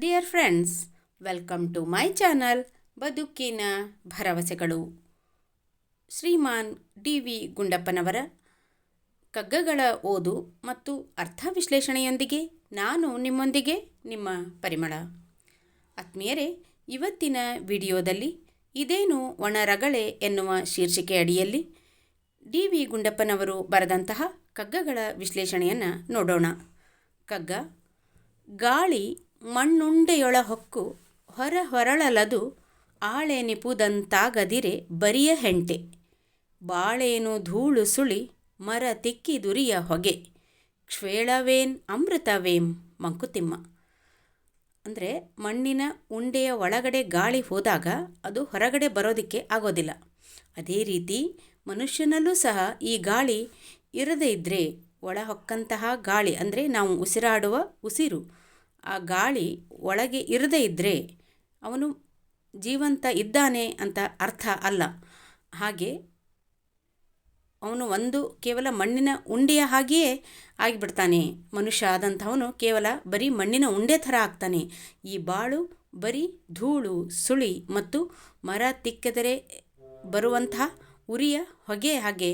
Dear friends welcome to my channel ಬದುಕಿನ ಭರವಸೆಗಳು ಶ್ರೀಮಾನ್ D V ಗುಂಡಪ್ಪನವರ ಕಗ್ಗಗಳ ಓದು ಮತ್ತು ಅರ್ಥ ವಿಶ್ಲೇಷಣೆಯೊಂದಿಗೆ ನಾನು ನಿಮ್ಮೊಂದಿಗೆ ನಿಮ್ಮ ಪರಿಮಳ. ಆತ್ಮೀಯರೇ, ಇವತ್ತಿನ ವಿಡಿಯೋದಲ್ಲಿ ಇದೇನು ಒಣರಗಳೆ ಎನ್ನುವ ಶೀರ್ಷಿಕೆ ಅಡಿಯಲ್ಲಿ ಡಿ ವಿ ಗುಂಡಪ್ಪನವರು ಬರೆದಂತಹ ಕಗ್ಗಗಳ ವಿಶ್ಲೇಷಣೆಯನ್ನು ನೋಡೋಣ. ಕಗ್ಗ, ಗಾಳಿ ಮಣ್ಣುಂಡೆಯೊಳ ಹೊಕ್ಕು ಹೊರ ಹೊರಳಲದು ಆಳೆನಿಪುದಂತಾಗದಿರೆ ಬರಿಯ ಹೆಂಟೆ. ಬಾಳೇನು ಧೂಳು ಸುಳಿ ಮರ ತಿಕ್ಕಿ ದುರಿಯ ಹೊಗೆ. ಕ್ಷೇಳವೇನ್ ಅಮೃತವೇಂ ಮಂಕುತಿಮ್ಮ. ಅಂದರೆ ಮಣ್ಣಿನ ಉಂಡೆಯ ಒಳಗಡೆ ಗಾಳಿ ಹೋದಾಗ ಅದು ಹೊರಗಡೆ ಬರೋದಕ್ಕೆ ಆಗೋದಿಲ್ಲ. ಅದೇ ರೀತಿ ಮನುಷ್ಯನಲ್ಲೂ ಸಹ ಈ ಗಾಳಿ ಇರದೇ ಇದ್ದರೆ ಒಳಹೊಕ್ಕಂತಹ ಗಾಳಿ ಅಂದರೆ ನಾವು ಉಸಿರಾಡುವ ಉಸಿರು. ಆ ಗಾಳಿ ಒಳಗೆ ಇರದೇ ಇದ್ದರೆ ಅವನು ಜೀವಂತ ಇದ್ದಾನೆ ಅಂತ ಅರ್ಥ ಅಲ್ಲ. ಹಾಗೆ ಅವನು ಒಂದು ಕೇವಲ ಮಣ್ಣಿನ ಉಂಡೆಯ ಹಾಗೆಯೇ ಆಗಿಬಿಡ್ತಾನೆ. ಮನುಷ್ಯ ಆದಂಥವನು ಕೇವಲ ಬರೀ ಮಣ್ಣಿನ ಉಂಡೆ ಥರ ಆಗ್ತಾನೆ. ಈ ಬಾಳು ಬರೀ ಧೂಳು, ಸುಳಿ ಮತ್ತು ಮರ ತಿಕ್ಕಿದರೆ ಬರುವಂತಹ ಉರಿಯ ಹೊಗೆ ಹಾಗೆ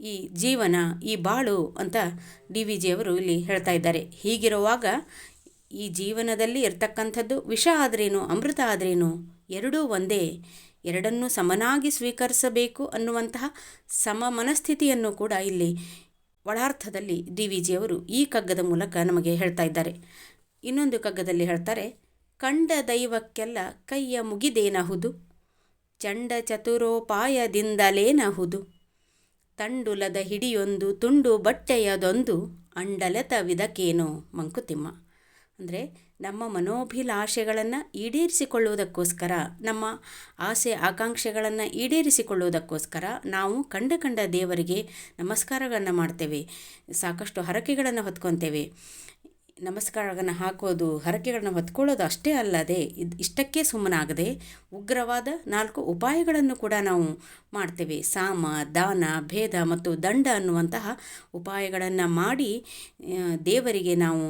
ಈ ಜೀವನ, ಈ ಬಾಳು ಅಂತ ಡಿ ವಿ ಜಿಯವರು ಇಲ್ಲಿ ಹೇಳ್ತಾ ಇದ್ದಾರೆ. ಹೀಗಿರುವಾಗ ಈ ಜೀವನದಲ್ಲಿ ಇರ್ತಕ್ಕಂಥದ್ದು ವಿಷ ಆದ್ರೇನು, ಅಮೃತ ಆದ್ರೇನು, ಎರಡೂ ಒಂದೇ. ಎರಡನ್ನೂ ಸಮನಾಗಿ ಸ್ವೀಕರಿಸಬೇಕು ಅನ್ನುವಂತಹ ಸಮ ಮನಸ್ಥಿತಿಯನ್ನು ಕೂಡ ಇಲ್ಲಿ ಒಳಾರ್ಥದಲ್ಲಿ ಡಿ ವಿ ಜಿಯವರು ಈ ಕಗ್ಗದ ಮೂಲಕ ನಮಗೆ ಹೇಳ್ತಾ ಇದ್ದಾರೆ. ಇನ್ನೊಂದು ಕಗ್ಗದಲ್ಲಿ ಹೇಳ್ತಾರೆ, ಕಂಡ ದೈವಕ್ಕೆಲ್ಲ ಕೈಯ ಮುಗಿದೇನಹುದು? ಚಂಡ ಚತುರೋಪಾಯದಿಂದಲೇನಹುದು? ತಂಡುಲದ ಹಿಡಿಯೊಂದು, ತುಂಡು ಬಟ್ಟೆಯದೊಂದು ಅಂಡಲತವಿದಕೇನೋ ಮಂಕುತಿಮ್ಮ ಅಂದರೆ ನಮ್ಮ ಮನೋಭಿಲಾಷೆಗಳನ್ನು ಈಡೇರಿಸಿಕೊಳ್ಳುವುದಕ್ಕೋಸ್ಕರ, ನಮ್ಮ ಆಸೆ ಆಕಾಂಕ್ಷೆಗಳನ್ನು ಈಡೇರಿಸಿಕೊಳ್ಳುವುದಕ್ಕೋಸ್ಕರ ನಾವು ಕಂಡ ಕಂಡ ದೇವರಿಗೆ ನಮಸ್ಕಾರಗಳನ್ನು ಮಾಡ್ತೇವೆ. ಸಾಕಷ್ಟು ಹರಕೆಗಳನ್ನು ಹೊತ್ಕೊತೇವೆ. ನಮಸ್ಕಾರಗಳನ್ನು ಹಾಕೋದು, ಹರಕೆಗಳನ್ನು ಹೊತ್ಕೊಳ್ಳೋದು ಅಷ್ಟೇ ಅಲ್ಲದೆ, ಇದು ಇಷ್ಟಕ್ಕೆ ಸುಮ್ಮನಾಗದೆ ಉಗ್ರವಾದ ನಾಲ್ಕು ಉಪಾಯಗಳನ್ನು ಕೂಡ ನಾವು ಮಾಡ್ತೇವೆ. ಸಾಮ, ದಾನ, ಭೇದ ಮತ್ತು ದಂಡ ಅನ್ನುವಂತಹ ಉಪಾಯಗಳನ್ನು ಮಾಡಿ ದೇವರಿಗೆ ನಾವು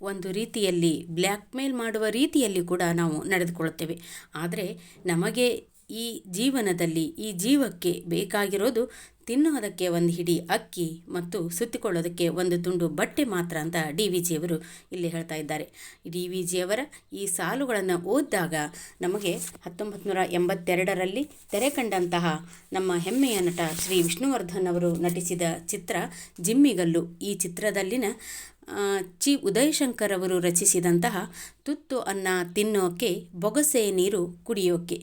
ಒಂದು ರೀತಿಯಲ್ಲಿ ಬ್ಲ್ಯಾಕ್ ಮೇಲ್ ಮಾಡುವ ರೀತಿಯಲ್ಲಿ ಕೂಡ ನಾವು ನಡೆದುಕೊಳ್ಳುತ್ತೇವೆ. ಆದರೆ ನಮಗೆ ಈ ಜೀವನದಲ್ಲಿ, ಈ ಜೀವಕ್ಕೆ ಬೇಕಾಗಿರೋದು ತಿನ್ನೋದಕ್ಕೆ ಒಂದು ಹಿಡಿ ಅಕ್ಕಿ ಮತ್ತು ಸುತ್ತಿಕೊಳ್ಳೋದಕ್ಕೆ ಒಂದು ತುಂಡು ಬಟ್ಟೆ ಮಾತ್ರ ಅಂತ ಡಿ ವಿ ಜಿಯವರು ಇಲ್ಲಿ ಹೇಳ್ತಾ ಇದ್ದಾರೆ. ಡಿ ವಿ ಜಿಯವರ ಈ ಸಾಲುಗಳನ್ನು ಓದಿದಾಗ ನಮಗೆ ಹತ್ತೊಂಬತ್ತು ನೂರ ಎಂಬತ್ತೆರಡರಲ್ಲಿ ತೆರೆ ಕಂಡಂತಹ ನಮ್ಮ ಹೆಮ್ಮೆಯ ನಟ ಶ್ರೀ ವಿಷ್ಣುವರ್ಧನ್ ಅವರು ನಟಿಸಿದ ಚಿತ್ರ ಜಿಮ್ಮಿಗಲ್ಲು. ಈ ಚಿತ್ರದಲ್ಲಿನ ಚಿ ಉದಯಶಂಕರ್ ಅವರು ರಚಿಸಿದಂತಹ ತುತ್ತು ಅನ್ನ ತಿನ್ನೋಕೆ, ಬೊಗಸೆ ನೀರು ಕುಡಿಯೋಕೆ.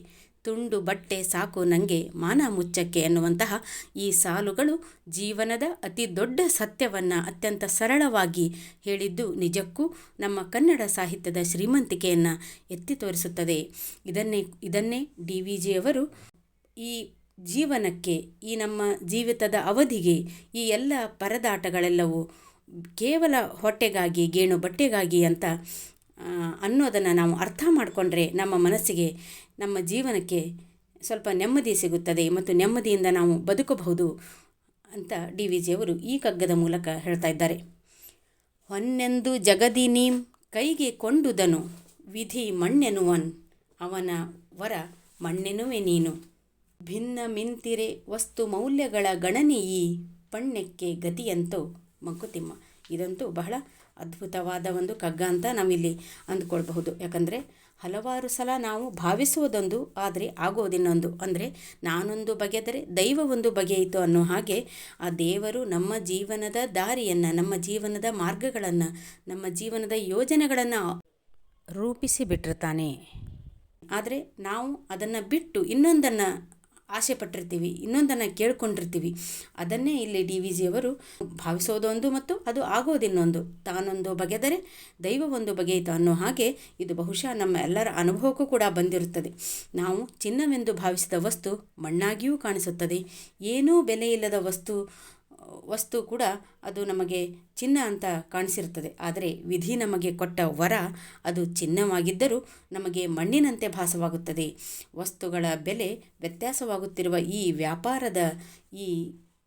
ತುಂಡು ಬಟ್ಟೆ ಸಾಕು ನನಗೆ ಮಾನ ಮುಚ್ಚಕ್ಕೆ ಎನ್ನುವಂತಹ ಈ ಸಾಲುಗಳು ಜೀವನದ ಅತಿ ದೊಡ್ಡ ಸತ್ಯವನ್ನು ಅತ್ಯಂತ ಸರಳವಾಗಿ ಹೇಳಿದ್ದು ನಿಜಕ್ಕೂ ನಮ್ಮ ಕನ್ನಡ ಸಾಹಿತ್ಯದ ಶ್ರೀಮಂತಿಕೆಯನ್ನು ಎತ್ತಿ ತೋರಿಸುತ್ತದೆ. ಇದನ್ನೇ ಇದನ್ನೇ ಡಿ ವಿ ಜಿಯವರು ಈ ಜೀವನಕ್ಕೆ, ಈ ನಮ್ಮ ಜೀವಿತದ ಅವಧಿಗೆ, ಈ ಎಲ್ಲ ಪರದಾಟಗಳೆಲ್ಲವೂ ಕೇವಲ ಹೊಟ್ಟೆಗಾಗಿ, ಗೇಣು ಬಟ್ಟೆಗಾಗಿ ಅಂತ ಅನ್ನೋದನ್ನು ನಾವು ಅರ್ಥ ಮಾಡಿಕೊಂಡ್ರೆ ನಮ್ಮ ಮನಸ್ಸಿಗೆ ನಮ್ಮ ಜೀವನಕ್ಕೆ ಸ್ವಲ್ಪ ನೆಮ್ಮದಿ ಸಿಗುತ್ತದೆ ಮತ್ತು ನೆಮ್ಮದಿಯಿಂದ ನಾವು ಬದುಕಬಹುದು ಅಂತ ಡಿ ವಿ ಜಿಯವರು ಈ ಕಗ್ಗದ ಮೂಲಕ ಹೇಳ್ತಾ ಇದ್ದಾರೆ. ಹೊನ್ನೆಂದು ಜಗದಿ ನೀಂ ಕೈಗೆ ಕೊಂಡುದನು ವಿಧಿ ಮಣ್ಣೆನುವನ್ ಅವನ ವರ ಮಣ್ಣೆನುವೆ ನೀನು. ಭಿನ್ನ ಮಿಂತಿರೆ ವಸ್ತು ಮೌಲ್ಯಗಳ ಗಣನೆ ಈ ಪಣ್ಯಕ್ಕೆ ಗತಿಯಂತೂ ಮಂಕುತಿಮ್ಮ. ಇದಂತೂ ಬಹಳ ಅದ್ಭುತವಾದ ಒಂದು ಕಗ್ಗ ಅಂತ ನಾವಿಲ್ಲಿ ಅಂದ್ಕೊಳ್ಬಹುದು. ಯಾಕಂದರೆ ಹಲವಾರು ಸಲ ನಾವು ಭಾವಿಸುವುದೊಂದು, ಆದರೆ ಆಗೋದಿನ್ನೊಂದು. ಅಂದರೆ ನಾನೊಂದು ಬಗೆದರೆ ದೈವ ಒಂದು ಬಗೆಯಿತು ಅನ್ನೋ ಹಾಗೆ ಆ ದೇವರು ನಮ್ಮ ಜೀವನದ ದಾರಿಯನ್ನು, ನಮ್ಮ ಜೀವನದ ಮಾರ್ಗಗಳನ್ನು, ನಮ್ಮ ಜೀವನದ ಯೋಜನೆಗಳನ್ನು ರೂಪಿಸಿ ಬಿಟ್ಟಿರ್ತಾನೆ. ಆದರೆ ನಾವು ಅದನ್ನು ಬಿಟ್ಟು ಇನ್ನೊಂದನ್ನು ಆಸೆ ಪಟ್ಟಿರ್ತೀವಿ ಇನ್ನೊಂದನ್ನು ಕೇಳ್ಕೊಂಡಿರ್ತೀವಿ. ಅದನ್ನೇ ಇಲ್ಲಿ ಡಿ ವಿ ಜಿಯವರು ಭಾವಿಸೋದೊಂದು ಮತ್ತು ಅದು ಆಗೋದಿನ್ನೊಂದು. ತಾನೊಂದು ಬಗೆದರೆ ದೈವ ಒಂದು ಬಗೆಯಿತು ಅನ್ನೋ ಹಾಗೆ ಇದು ಬಹುಶಃ ನಮ್ಮ ಎಲ್ಲರ ಅನುಭವಕ್ಕೂ ಕೂಡ ಬಂದಿರುತ್ತದೆ. ನಾವು ಚಿನ್ನವೆಂದು ಭಾವಿಸಿದ ವಸ್ತು ಮಣ್ಣಾಗಿಯೂ ಕಾಣಿಸುತ್ತದೆ. ಏನೂ ಬೆಲೆ ಇಲ್ಲದ ವಸ್ತು ವಸ್ತು ಕೂಡ ಅದು ನಮಗೆ ಚಿನ್ನ ಅಂತ ಕಾಣಿಸಿರುತ್ತದೆ. ಆದರೆ ವಿಧಿ ನಮಗೆ ಕೊಟ್ಟ ವರ ಅದು ಚಿನ್ನವಾಗಿದ್ದರೂ ನಮಗೆ ಮಣ್ಣಿನಂತೆ ಭಾಸವಾಗುತ್ತದೆ. ವಸ್ತುಗಳ ಬೆಲೆ ವ್ಯತ್ಯಾಸವಾಗುತ್ತಿರುವ ಈ ವ್ಯಾಪಾರದ ಈ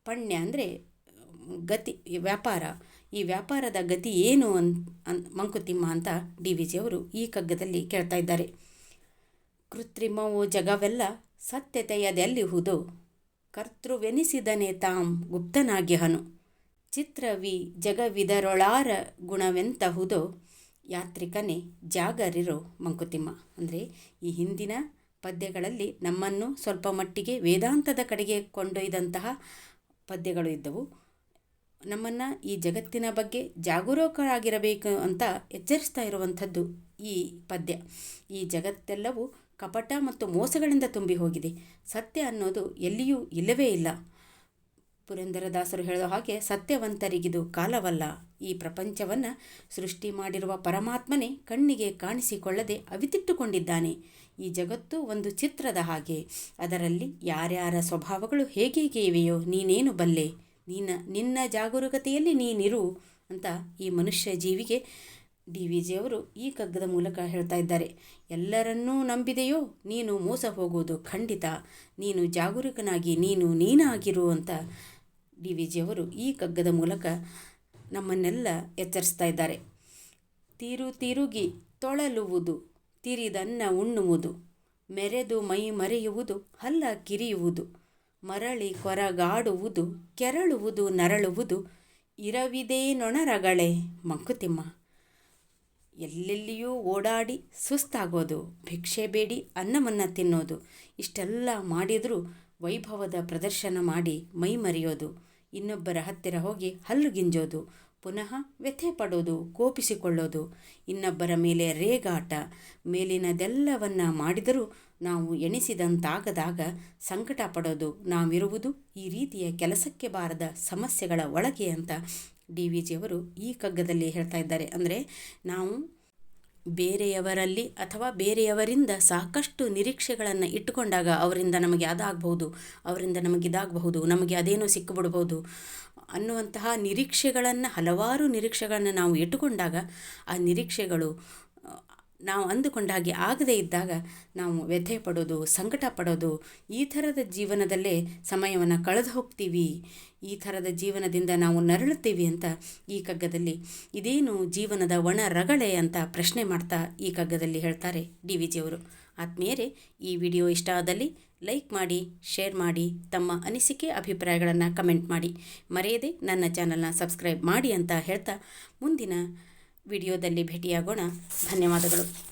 ಪಣ್ಯ ಅಂದರೆ ಗತಿ, ವ್ಯಾಪಾರ. ಈ ವ್ಯಾಪಾರದ ಗತಿ ಏನು ಅನ್ ಮಂಕುತಿಮ್ಮ ಅಂತ ಡಿ ವಿ ಜಿಯವರು ಈ ಕಗ್ಗದಲ್ಲಿ ಕೇಳ್ತಾ ಇದ್ದಾರೆ. ಕೃತ್ರಿಮವು ಜಗವೆಲ್ಲ ಸತ್ಯತೆಯದೆಲ್ಲಿಹುದು ಕರ್ತೃವೆನಿಸಿದನೆ ತಾಂ ಗುಪ್ತನಾಗ್ಯಹನು. ಚಿತ್ರವಿ ಜಗವಿದರೊಳಾರ ಗುಣವೆಂತಹುದೋ, ಯಾತ್ರಿಕನೇ ಜಾಗರಿರೋ ಮಂಕುತಿಮ್ಮ. ಅಂದರೆ ಈ ಹಿಂದಿನ ಪದ್ಯಗಳಲ್ಲಿ ನಮ್ಮನ್ನು ಸ್ವಲ್ಪ ಮಟ್ಟಿಗೆ ವೇದಾಂತದ ಕಡೆಗೆ ಕೊಂಡೊಯ್ದಂತಹ ಪದ್ಯಗಳು ಇದ್ದವು. ನಮ್ಮನ್ನು ಈ ಜಗತ್ತಿನ ಬಗ್ಗೆ ಜಾಗರೂಕರಾಗಿರಬೇಕು ಅಂತ ಎಚ್ಚರಿಸ್ತಾ ಇರುವಂಥದ್ದು ಈ ಪದ್ಯ. ಈ ಜಗತ್ತೆಲ್ಲವೂ ಕಪಟ ಮತ್ತು ಮೋಸಗಳಿಂದ ತುಂಬಿ ಹೋಗಿದೆ. ಸತ್ಯ ಅನ್ನೋದು ಎಲ್ಲಿಯೂ ಇಲ್ಲವೇ ಇಲ್ಲ. ಪುರಂದರದಾಸರು ಹೇಳೋ ಹಾಗೆ ಸತ್ಯವಂತರಿಗಿದು ಕಾಲವಲ್ಲ. ಈ ಪ್ರಪಂಚವನ್ನು ಸೃಷ್ಟಿ ಮಾಡಿರುವ ಪರಮಾತ್ಮನೇ ಕಣ್ಣಿಗೆ ಕಾಣಿಸಿಕೊಳ್ಳದೆ ಅವಿತಿಟ್ಟುಕೊಂಡಿದ್ದಾನೆ. ಈ ಜಗತ್ತು ಒಂದು ಚಿತ್ರದ ಹಾಗೆ. ಅದರಲ್ಲಿ ಯಾರ್ಯಾರ ಸ್ವಭಾವಗಳು ಹೇಗೆ ಇವೆಯೋ ನೀನೇನು ಬಲ್ಲೆ. ನಿನ್ನ ನಿನ್ನ ಜಾಗರೂಕತೆಯಲ್ಲಿ ನೀನಿರು ಅಂತ ಈ ಮನುಷ್ಯ ಜೀವಿಗೆ ಡಿ ವಿ ಜಿಯವರು ಈ ಕಗ್ಗದ ಮೂಲಕ ಹೇಳ್ತಾ ಇದ್ದಾರೆ, ಎಲ್ಲರನ್ನೂ ನಂಬಿದೆಯೋ, ನೀನು ಮೋಸ ಹೋಗುವುದು ಖಂಡಿತ. ನೀನು ಜಾಗರೂಕನಾಗಿ, ನೀನು ನೀನಾಗಿರು ಅಂತ ಡಿ ವಿ ಜಿಯವರು ಈ ಕಗ್ಗದ ಮೂಲಕ ನಮ್ಮನ್ನೆಲ್ಲ ಎಚ್ಚರಿಸ್ತಾ ಇದ್ದಾರೆ. ತೀರು ತಿರುಗಿ ತೊಳಲುವುದು ತಿರಿದನ್ನ ಉಣ್ಣುವುದು, ಮೆರೆದು ಮೈ ಮರೆಯುವುದು, ಹಲ್ಲ ಕಿರಿಯುವುದು, ಮರಳಿ ಕೊರಗಾಡುವುದು, ಕೆರಳುವುದು, ನರಳುವುದು, ಇರವಿದೇ ನೊಣರಗಳೇ, ಮಂಕುತಿಮ್ಮ. ಎಲ್ಲೆಲ್ಲಿಯೂ ಓಡಾಡಿ ಸುಸ್ತಾಗೋದು, ಭಿಕ್ಷೆ ಬೇಡಿ ಅನ್ನವನ್ನು ತಿನ್ನೋದು, ಇಷ್ಟೆಲ್ಲ ಮಾಡಿದರೂ ವೈಭವದ ಪ್ರದರ್ಶನ ಮಾಡಿ ಮೈ ಮರೆಯೋದು, ಇನ್ನೊಬ್ಬರ ಹತ್ತಿರ ಹೋಗಿ ಹಲ್ಲು ಗಿಂಜೋದು, ಪುನಃ ವ್ಯಥೆ ಪಡೋದು, ಕೋಪಿಸಿಕೊಳ್ಳೋದು, ಇನ್ನೊಬ್ಬರ ಮೇಲೆ ರೇಗಾಟ, ಮೇಲಿನದೆಲ್ಲವನ್ನು ಮಾಡಿದರೂ ನಾವು ಎಣಿಸಿದಂತಾಗದಾಗ ಸಂಕಟ ಪಡೋದು, ನಾವಿರುವುದು ಈ ರೀತಿಯ ಕೆಲಸಕ್ಕೆ ಬಾರದ ಸಮಸ್ಯೆಗಳ ಒಳಗೆ ಅಂತ ಡಿ ವಿ ಜಿಯವರು ಈ ಕಗ್ಗದಲ್ಲಿ ಹೇಳ್ತಾ ಇದ್ದಾರೆ. ಅಂದರೆ ನಾವು ಬೇರೆಯವರಲ್ಲಿ ಅಥವಾ ಬೇರೆಯವರಿಂದ ಸಾಕಷ್ಟು ನಿರೀಕ್ಷೆಗಳನ್ನು ಇಟ್ಟುಕೊಂಡಾಗ ಅವರಿಂದ ನಮಗೆ ಅದಾಗಬಹುದು, ಅವರಿಂದ ನಮಗೆ ಇದಾಗಬಹುದು, ನಮಗೆ ಅದೇನೋ ಸಿಕ್ಕಿಬಿಡ್ಬೋದು ಅನ್ನುವಂತಹ ನಿರೀಕ್ಷೆಗಳನ್ನು, ಹಲವಾರು ನಿರೀಕ್ಷೆಗಳನ್ನು ನಾವು ಇಟ್ಟುಕೊಂಡಾಗ ಆ ನಿರೀಕ್ಷೆಗಳು ನಾವು ಅಂದುಕೊಂಡ ಹಾಗೆ ಆಗದೇ ಇದ್ದಾಗ ನಾವು ವ್ಯಥೆ ಪಡೋದು, ಸಂಕಟ ಪಡೋದು, ಈ ಥರದ ಜೀವನದಲ್ಲೇ ಸಮಯವನ್ನು ಕಳೆದು ಹೋಗ್ತೀವಿ. ಈ ಥರದ ಜೀವನದಿಂದ ನಾವು ನರಳುತ್ತೀವಿ ಅಂತ ಈ ಕಗ್ಗದಲ್ಲಿ. ಇದೇನು ಜೀವನದ ಒಣ ರಗಳೆ ಅಂತ ಪ್ರಶ್ನೆ ಮಾಡ್ತಾ ಈ ಕಗ್ಗದಲ್ಲಿ ಹೇಳ್ತಾರೆ ಡಿ ವಿ ಜಿಯವರು ಆತ್ಮೀಯರೇ, ಈ ವಿಡಿಯೋ ಇಷ್ಟ ಆದಲ್ಲಿ ಲೈಕ್ ಮಾಡಿ, ಶೇರ್ ಮಾಡಿ, ತಮ್ಮ ಅನಿಸಿಕೆ, ಅಭಿಪ್ರಾಯಗಳನ್ನು ಕಮೆಂಟ್ ಮಾಡಿ. ಮರೆಯದೆ ನನ್ನ ಚಾನಲ್ನ ಸಬ್ಸ್ಕ್ರೈಬ್ ಮಾಡಿ ಅಂತ ಹೇಳ್ತಾ ಮುಂದಿನ ವಿಡಿಯೋದಲ್ಲಿ ಭೇಟಿಯಾಗೋಣ. ಧನ್ಯವಾದಗಳು.